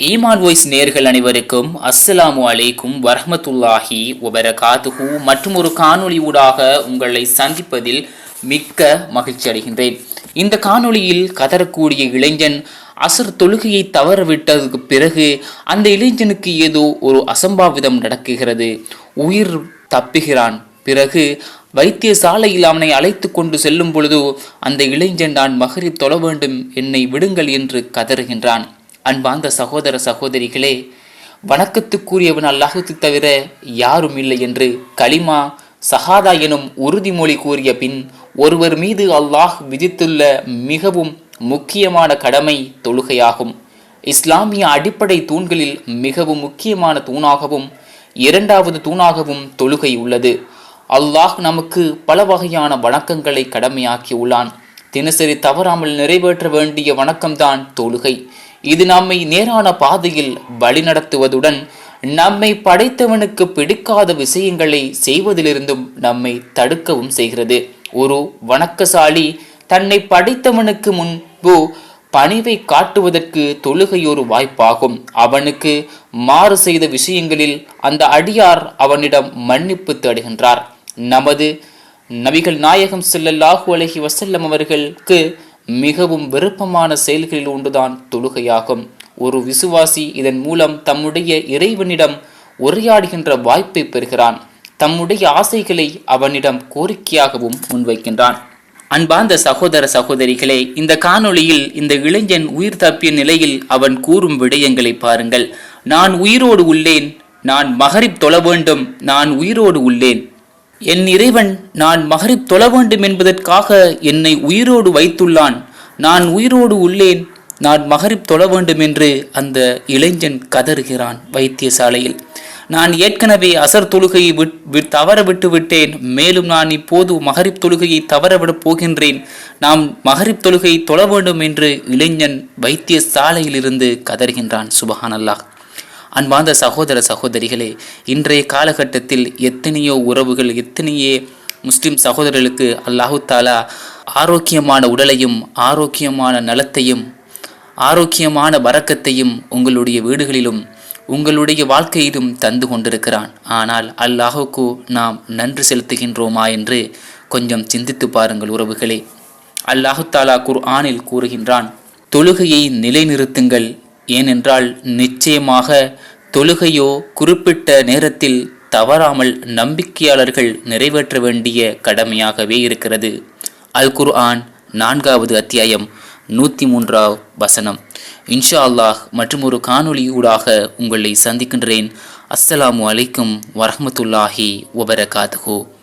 ஈமான் வாய்ஸ் நேர்கள் அனைவருக்கும் அஸ்ஸலாமு அலைக்கும் வரஹ்மத்துல்லாஹி காதுகு மற்றும் ஒரு காணொளி ஊடாக உங்களை சந்திப்பதில் மிக்க மகிழ்ச்சி அடைகின்றேன். இந்த காணொளியில் கதறக்கூடிய இளைஞன் அசர் தொழுகையை தவறவிட்டதுக்கு பிறகு அந்த இளைஞனுக்கு ஏதோ ஒரு அசம்பாவிதம் நடக்குகிறது. உயிர் தப்புகிறான். பிறகு வைத்தியசாலையில் அவனை அழைத்து கொண்டு செல்லும் பொழுது அந்த இளைஞன் நான் மகரிப் தொழ வேண்டும் என்னை விடுங்கள் என்று கதறுகின்றான். அன்பார்ந்த சகோதர சகோதரிகளே வணக்கத்துக்குரியவன் அல்லாஹுத்து தவிர யாரும் இல்லை என்று கலிமா சஹாதா எனும் உறுதிமொழி கூறிய பின் ஒருவர் மீது அல்லாஹ் விதித்துள்ள மிகவும் முக்கியமான கடமை தொழுகையாகும். இஸ்லாமிய அடிப்படை தூண்களில் மிகவும் முக்கியமான தூணாகவும் இரண்டாவது தூணாகவும் தொழுகை உள்ளது. அல்லாஹ் நமக்கு பல வகையான வணக்கங்களை கடமையாக்கி உள்ளான். தினசரி தவறாமல் நிறைவேற்ற வேண்டிய வணக்கம்தான் தொழுகை. இது நம்மை நேரான பாதையில் வழிநடத்துவதுடன் நம்மை படைத்தவனுக்கு பிடிக்காத விஷயங்களை செய்வதிலிருந்தும் நம்மை தடுக்கவும் செய்கிறது. ஒரு வணக்கசாலி தன்னை படைத்தவனுக்கு முன்பு பணிவை காட்டுவதற்கு தொழுகை ஒரு வாய்ப்பாகும். அவனுக்கு மாறு செய்த விஷயங்களில் அந்த அடியார் அவனிடம் மன்னிப்பு தேடுகின்றார். நமது நபிகள் நாயகம் செல்லல்லாஹு அலஹி வசல்லம் அவர்களுக்கு மிகவும் விருப்பமான செயல்களில் ஒன்றுதான் தொழுகையாகும். ஒரு விசுவாசி இதன் மூலம் தம்முடைய இறைவனிடம் உரையாடுகின்ற வாய்ப்பை பெறுகிறான். தம்முடைய ஆசைகளை அவனிடம் கோரிக்கையாகவும் முன்வைக்கின்றான். அன்பார்ந்த சகோதர சகோதரிகளே இந்த காணொளியில் இந்த இளைஞன் உயிர் தப்பிய நிலையில் அவன் கூறும் விடயங்களை பாருங்கள். நான் உயிரோடு உள்ளேன் நான் மகரிப் தொழ வேண்டும் நான் உயிரோடு உள்ளேன். என் இறைவன் நான் மகரிப் தொழ வேண்டும் என்பதற்காக என்னை உயிரோடு வைத்துள்ளான். நான் உயிரோடு உள்ளேன் நான் மகரிப் தொழ வேண்டும் என்று அந்த இளைஞன் கதறுகிறான் வைத்தியசாலையில். நான் ஏற்கனவே அசர் தொழுகையை விட் தவற விட்டு விட்டேன். மேலும் நான் இப்போது மகரிப் தொழுகையை தவறவிடப் போகின்றேன். நாம் மகரிப் தொழுகையை தொழ வேண்டும் என்று இளைஞன் வைத்தியசாலையிலிருந்து கதறுகின்றான். சுபஹானல்லாஹ். அன்பார்ந்த சகோதர சகோதரிகளே இன்றைய காலகட்டத்தில் எத்தனையோ உறவுகள் எத்தனையே முஸ்லிம் சகோதரர்களுக்கு அல்லாஹு தாலா ஆரோக்கியமான உடலையும் ஆரோக்கியமான நலத்தையும் ஆரோக்கியமான வரக்கத்தையும் உங்களுடைய வீடுகளிலும் உங்களுடைய வாழ்க்கையிலும் தந்து கொண்டிருக்கிறான். ஆனால் அல்லாஹுக்கு நாம் நன்றி செலுத்துகின்றோமா என்று கொஞ்சம் சிந்தித்து பாருங்கள் உறவுகளே. அல்லாஹு தாலா குர் ஆனில் கூறுகின்றான் தொழுகையை நிலைநிறுத்துங்கள் ஏனென்றால் நிச்சயமாக தொழுகையோ குறிப்பிட்ட நேரத்தில் தவறாமல் நம்பிக்கையாளர்கள் நிறைவேற்ற வேண்டிய கடமையாகவே இருக்கிறது. அல் குர் ஆன் நான்காவது அத்தியாயம் நூற்றி மூன்றாவது வசனம். இன்ஷா அல்லாஹ் மற்றும் ஒரு காணொலியூடாக உங்களை சந்திக்கின்றேன். அஸ்ஸலாமு அலைக்கும் வரமத்துல்லாஹி வபரகாத்துஹு.